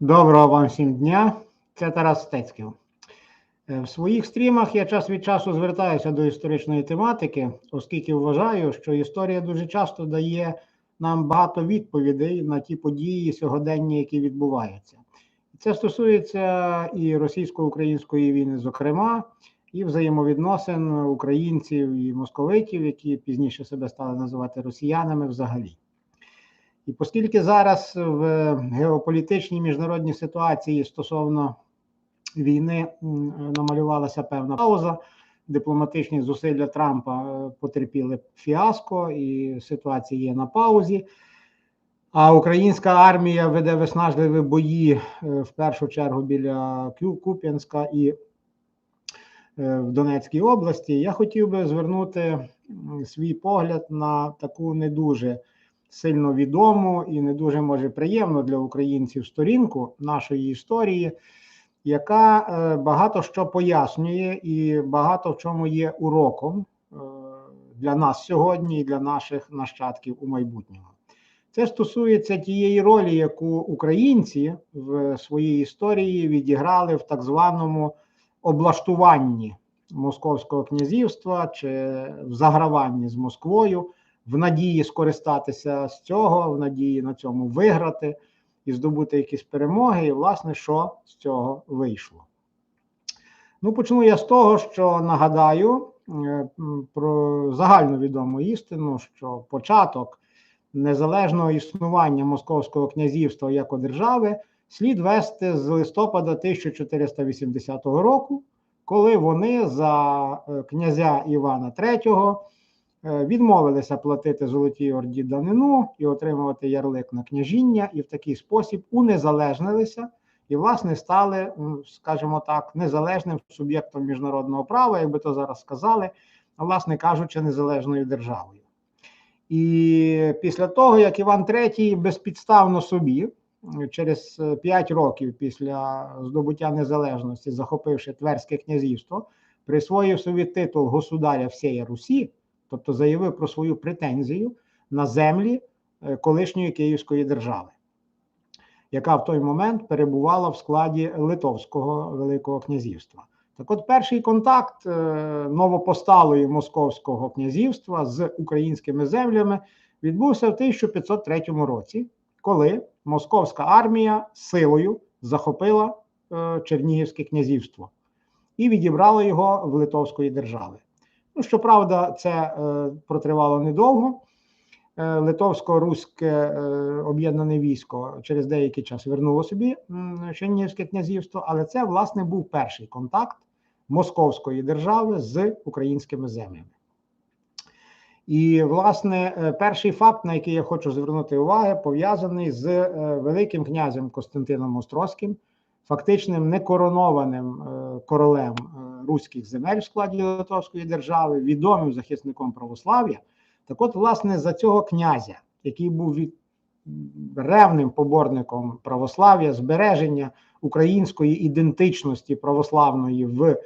Доброго вам всім дня. Це Тарас Стецький. Е, В своїх стрімах я час від часу звертаюся до історичної тематики, оскільки вважаю, що історія дуже часто дає нам багато відповідей на ті події сьогодення, які відбуваються. Це стосується і російсько-української війни, зокрема, і взаємовідносин українців і московитів, які пізніше себе стали називати росіянами взагалі. І оскільки зараз в геополітичній міжнародній ситуації стосовно війни намалювалася певна пауза, дипломатичні зусилля Трампа е, потерпіли фіаско, і ситуація є на паузі. А українська армія веде виснажливі бої е, в першу чергу біля Куп'янська і е, в Донецькій області. Я хотів би звернути свій погляд на таку не дуже сильно відому і не дуже може приємно для українців сторінку нашої історії, яка е, багато що пояснює і багато в чому є уроком е, для нас сьогодні і для наших нащадків у майбутньому. Це стосується тієї ролі, яку українці в своїй історії відіграли в так званому облаштуванні Московського князівства чи в заграванні з Москвою в надії скористатися з цього, в надії на цьому виграти і здобути якісь перемоги. І, власне, що з цього вийшло. Ну, почну я з того, що нагадаю е, про загальновідому істину, що початок незалежного існування Московського князівства як держави слід вести з листопада 1480 року, коли вони за е, князя Івана III відмовилися платити Золотій Орді данину і отримувати ярлик на княжіння, і в такий спосіб унезалежнилися і, власне, стали, скажімо так, незалежним суб'єктом міжнародного права, як би то зараз сказали, власне кажучи, незалежною державою. І після того, як Іван III безпідставно собі, через 5 років після здобуття незалежності, захопивши Тверське князівство, присвоїв собі титул государя всієї Русі, тобто заявив про свою претензію на землі е, колишньої Київської держави, яка в той момент перебувала в складі Литовського Великого князівства. Так от перший контакт е, новопосталої Московського князівства з українськими землями відбувся в 1503 році, коли Московська армія силою захопила е, Чернігівське князівство і відібрала його в Литовської держави. Ну, щоправда, це е, протривало недовго. Е, Литовсько-руське е, об'єднане військо через деякий час вернуло собі Чернігівське князівство, але це власне був перший контакт Московської держави з українськими землями. І, власне, е, перший факт, на який я хочу звернути увагу, пов'язаний з е, Великим князем Костянтином Острозьким, фактичним некоронованим е, королем руських земель в складі Литовської держави, відомим захисником православ'я. Так от, власне, за цього князя, який був від ревним поборником православ'я, збереження української ідентичності православної в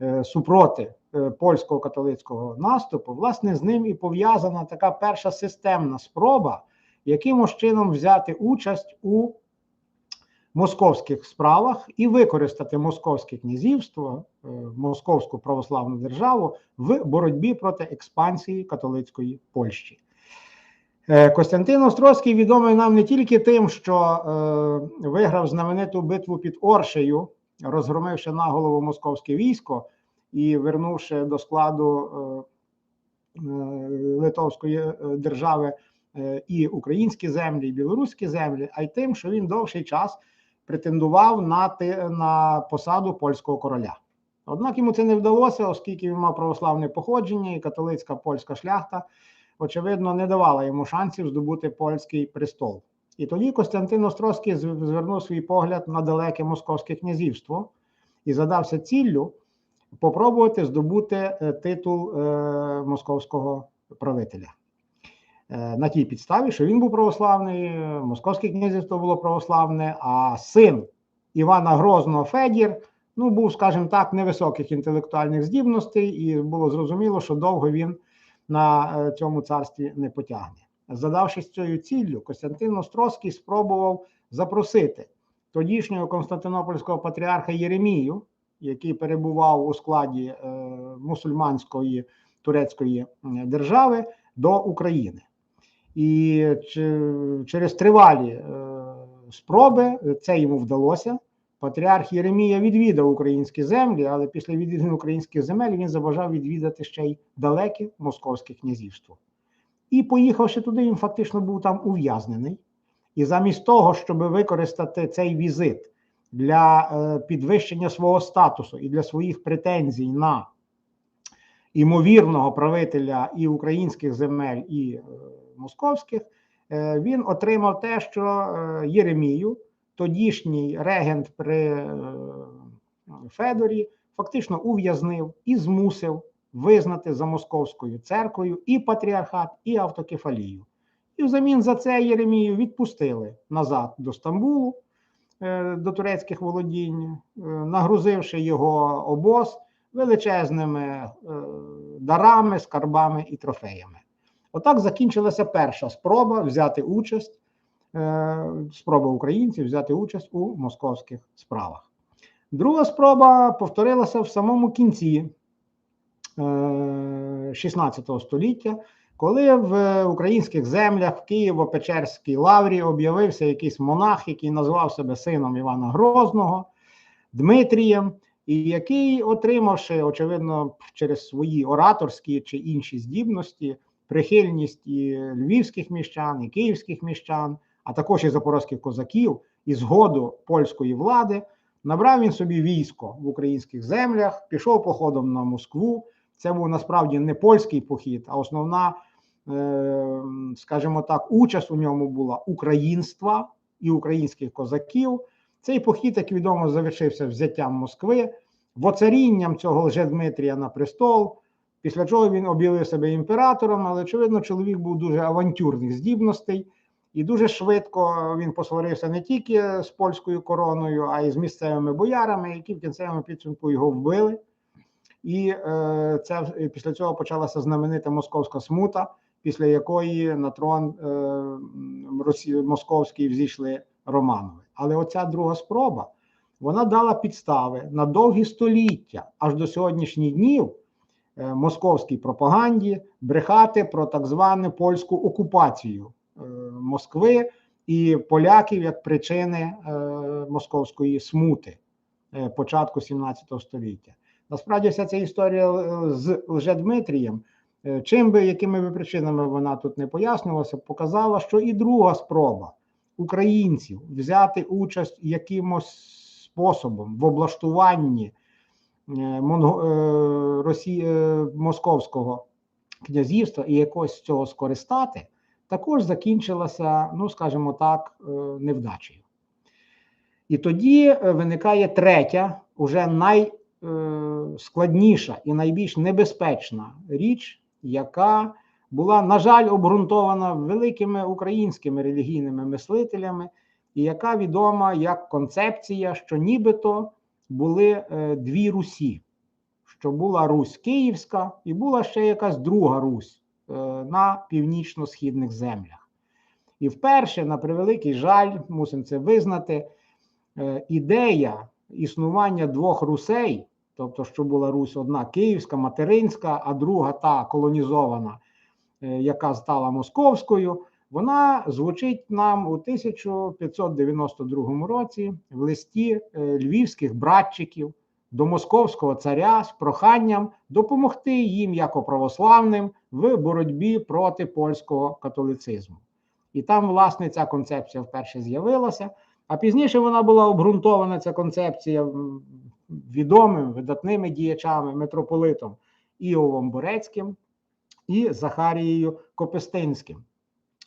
е, супроти е, польського католицького наступу, власне, з ним і пов'язана така перша системна спроба, якимось чином взяти участь у московських справах і використати московське князівство, е, московську православну державу в боротьбі проти експансії католицької Польщі. Е, Костянтин Острозький відомий нам не тільки тим, що е, виграв знамениту битву під Оршею, розгромивши наголову московське військо і вернувши до складу Литовської держави і українські землі, і білоруські землі, а й тим, що він довший час претендував на, на посаду польського короля. Однак йому це не вдалося, оскільки він мав православне походження, і католицька польська шляхта, очевидно, не давала йому шансів здобути польський престол. І тоді Костянтин Острозький звернув свій погляд на далеке московське князівство і задався ціллю попробувати здобути е, титул е, московського правителя. Е, на тій підставі, що він був православний, Московське князівство було православне, а син Івана Грозного Федір ну, був, скажімо так, невисоких інтелектуальних здібностей, і було зрозуміло, що довго він на е, цьому царстві не потягне. Задавшись цією ціллю, Костянтин Острозький спробував запросити тодішнього Константинопольського патріарха Єремію, який перебував у складі е, мусульманської турецької держави до України. І через тривалі е, спроби це йому вдалося. Патріарх Єремія відвідав українські землі, але після відвідин українських земель він забажав відвідати ще й далеке московське князівство. І поїхавши туди, він фактично був там ув'язнений. І замість того, щоб використати цей візит для е, підвищення свого статусу і для своїх претензій на імовірного правителя і українських земель, і е, московських, е, він отримав те, що е, Єремію, тодішній регент при Федорі, фактично ув'язнив і змусив визнати за московською церквою і патріархат, і автокефалію. І взамін за це Єремію відпустили назад до Стамбулу, до турецьких володінь, нагрузивши його обоз величезними е, дарами, скарбами і трофеями. Отак закінчилася перша спроба взяти участь, е, спроба українців взяти участь у московських справах. Друга спроба повторилася в самому кінці е, 16 століття, коли в українських землях в Києво-Печерській лаврі об'явився якийсь монах, який назвав себе сином Івана Грозного, Дмитрієм, і який, отримавши, очевидно, через свої ораторські чи інші здібності, прихильність і львівських міщан, і київських міщан, а також і запорозьких козаків, і згоду польської влади, набрав він собі військо в українських землях, пішов походом на Москву. Це був насправді не польський похід, а основна, е, скажімо так, участь у ньому була українства і українських козаків. Цей похід, як відомо, завершився взяттям Москви, воцарінням цього Лжедмитрія на престол. Після чого він об'явив себе імператором, але очевидно, чоловік був дуже авантюрних здібностей, і дуже швидко він посварився не тільки з польською короною, а й з місцевими боярами, які в кінцевому підсумку його вбили. І е, це після цього почалася знаменита московська смута, після якої на трон е, м, Росі, московський взійшли Романови. Але оця друга спроба вона дала підстави на довгі століття, аж до сьогоднішніх днів е, московській пропаганді брехати про так звану польську окупацію е, Москви і поляків як причини е, московської смути початку 17 століття. Насправді, вся ця історія з Лжедмитрієм, чим би якими би причинами вона тут не пояснювалася, показала, що і друга спроба українців взяти участь якимось способом в облаштуванні е, е, е, Московського князівства і якось з цього скористати, також закінчилася, ну скажімо так, невдачею. І тоді виникає третя, уже найскладніша і найбільш небезпечна річ, яка була, на жаль, обґрунтована великими українськими релігійними мислителями, і яка відома як концепція, що нібито були е, дві Русі, що була Русь Київська і була ще якась друга Русь е, на північно-східних землях. І вперше, на превеликий жаль, мусимо це визнати, е, ідея існування двох русей, тобто, що була Русь одна київська, материнська, а друга та колонізована, яка стала московською, вона звучить нам у 1592 році в листі е, львівських братчиків до московського царя з проханням допомогти їм, як православним, в боротьбі проти польського католицизму. І там, власне, ця концепція вперше з'явилася. А пізніше вона була обґрунтована, ця концепція м, відомими видатними діячами, митрополитом Іовом Борецьким і Захарією Копестинським,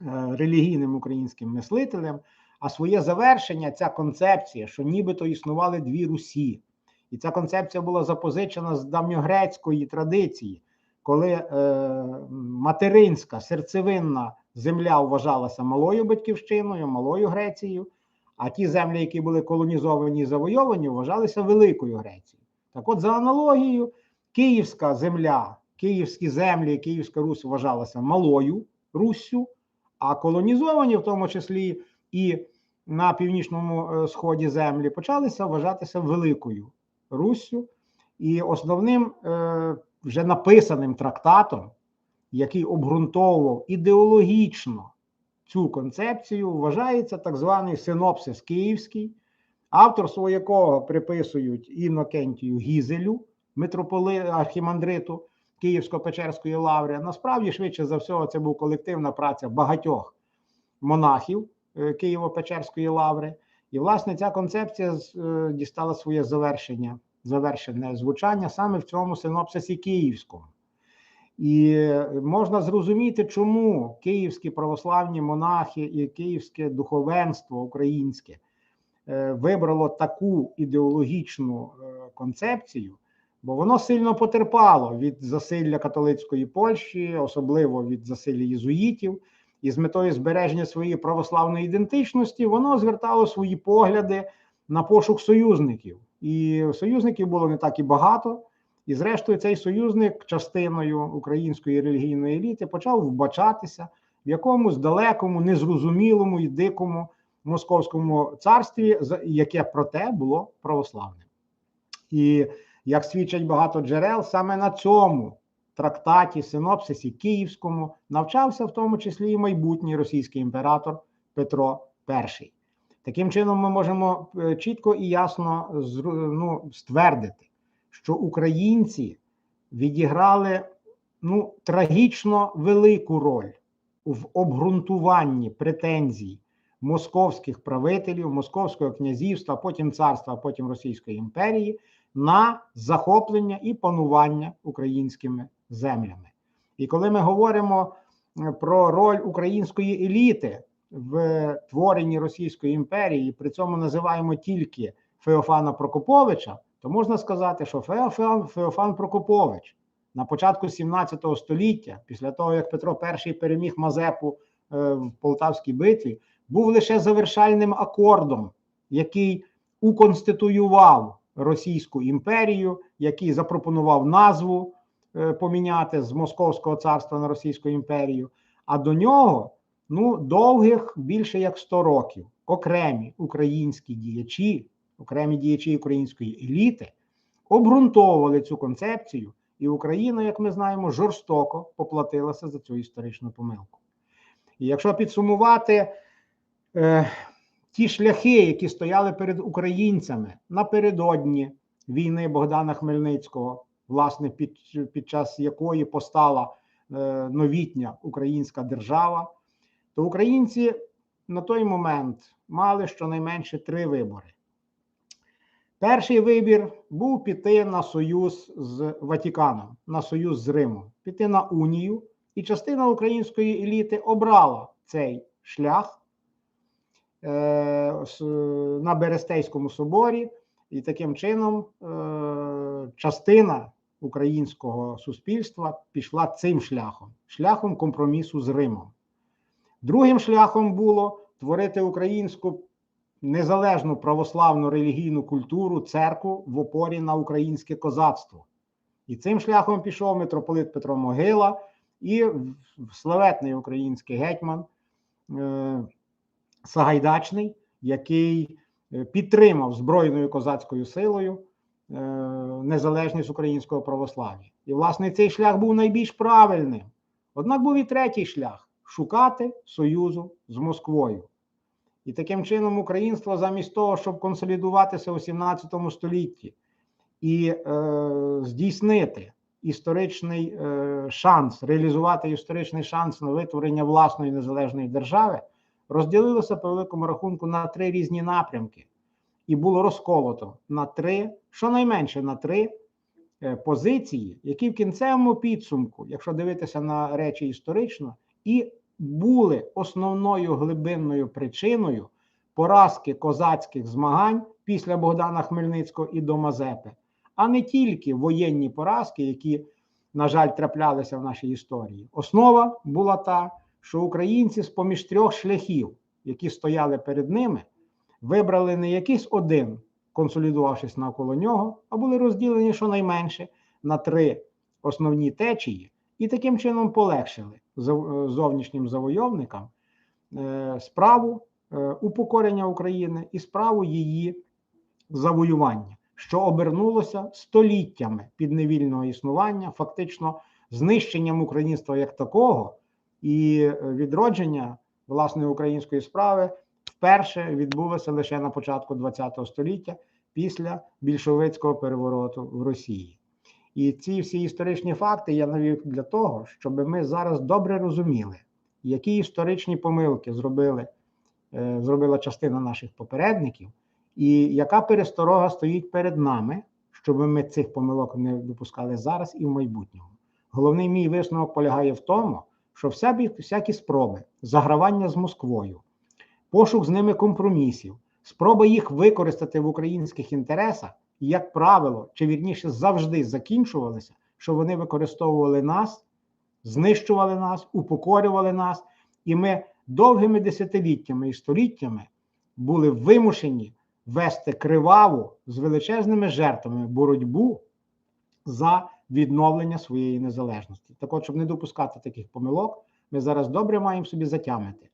е, релігійним українським мислителем. А своє завершення, ця концепція, що нібито існували дві Русі, і ця концепція була запозичена з давньогрецької традиції, коли е, материнська серцевинна земля вважалася малою батьківщиною, малою Грецією, а ті землі, які були колонізовані і завойовані, вважалися Великою Грецією. Так от, за аналогією, Київська земля, київські землі, Київська Русь вважалася малою Руссю, а колонізовані, в тому числі і на північному е, сході землі почалися вважатися Великою Руссю, і основним е, вже написаним трактатом, який обґрунтовував ідеологічно цю концепцію, вважається так званий синопсис Київський, авторство якого приписують Інокентію Гізелю, митрополи архімандриту Київсько-Печерської лаври. Насправді, швидше за все, це був колективна праця багатьох монахів е, Києво-Печерської лаври. І, власне, ця концепція е, дістала своє завершення, завершене звучання саме в цьому синопсисі Київському. І можна зрозуміти, чому київські православні монахи і київське духовенство українське е, вибрало таку ідеологічну концепцію, бо воно сильно потерпало від засилля католицької Польщі, особливо від засилля єзуїтів і з метою збереження своєї православної ідентичності, воно звертало свої погляди на пошук союзників. І союзників було не так і багато. І, зрештою, цей союзник частиною української релігійної еліти почав вбачатися в якомусь далекому, незрозумілому і дикому московському царстві, яке проте було православним. І як свідчать багато джерел, саме на цьому трактаті, синопсисі Київському навчався в тому числі і майбутній російський імператор Петро І. Таким чином, ми можемо е, чітко і ясно ну, ствердити, що українці відіграли ну, трагічно велику роль в обґрунтуванні претензій московських правителів, московського князівства, потім царства, потім Російської імперії на захоплення і панування українськими землями. І коли ми говоримо е, про роль української еліти в творенні Російської імперії, при цьому називаємо тільки Феофана Прокоповича, то можна сказати, що Феофан, Феофан Прокопович на початку 17 століття, після того як Петро І переміг Мазепу е, в Полтавській битві, був лише завершальним акордом, який уконституював Російську імперію, який запропонував назву Е, поміняти з Московського царства на Російську імперію, а до нього ну, довгих більше як 100 років окремі українські діячі, окремі діячі української еліти обґрунтовували цю концепцію, і Україна, як ми знаємо, жорстоко поплатилася за цю історичну помилку. І якщо підсумувати е, ті шляхи, які стояли перед українцями напередодні війни Богдана Хмельницького, власне, під під час якої постала е, новітня українська держава, то українці на той момент мали щонайменше три вибори. Перший вибір був піти на союз з Ватиканом, на союз з Римом, піти на Унію, і частина української еліти обрала цей шлях на Берестейському соборі, і таким чином е, частина українського суспільства пішла цим шляхом шляхом компромісу з Римом. Другим шляхом було творити українську незалежну православну релігійну культуру, церкву в опорі на українське козацтво. І цим шляхом пішов митрополит Петро Могила і славетний український гетьман е, Сагайдачний, який е, підтримав збройною козацькою силою Е, незалежність українського православ'я. І, власне, цей шлях був найбільш правильним. Однак був і третій шлях шукати союзу з Москвою. І таким чином українство, замість того, щоб консолідуватися у 17 столітті і е, здійснити історичний е, шанс, реалізувати історичний шанс на витворення власної незалежної держави, розділилося по великому рахунку на три різні напрямки і було розколото на три, щонайменше на три е, позиції, які в кінцевому підсумку, якщо дивитися на речі історично, і були основною глибинною причиною поразки козацьких змагань після Богдана Хмельницького і до Мазепи, а не тільки воєнні поразки, які, на жаль, траплялися в нашій історії. Основа була та, що українці з поміж трьох шляхів, які стояли перед ними вибрали не якийсь один, консолідувавшись навколо нього, а були розділені щонайменше на три основні течії, і таким чином полегшили зовнішнім завойовникам е, справу е, упокорення України і справу її завоювання, що обернулося століттями підневільного існування, фактично знищенням українства як такого, і е, відродження власної української справи вперше відбулося лише на початку ХХ століття після більшовицького перевороту в Росії. І ці всі історичні факти я навів для того, щоб ми зараз добре розуміли, які історичні помилки зробили, е, зробила частина наших попередників, і яка пересторога стоїть перед нами, щоб ми цих помилок не допускали зараз і в майбутньому. Головний мій висновок полягає в тому, що всякі, спроби загравання з Москвою, пошук з ними компромісів, спроба їх використати в українських інтересах, як правило, чи вірніше завжди закінчувалися, що вони використовували нас, знищували нас, упокорювали нас, і ми довгими десятиліттями і століттями були вимушені вести криваву з величезними жертвами боротьбу за відновлення своєї незалежності. Так от, щоб не допускати таких помилок, ми зараз добре маємо собі затямити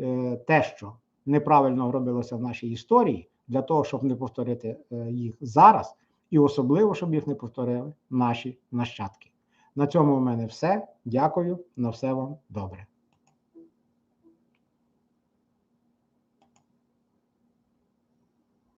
е, те, що неправильно робилося в нашій історії, для того, щоб не повторити е, їх зараз, і особливо, щоб їх не повторили наші нащадки. На цьому у мене все. Дякую. На все вам добре.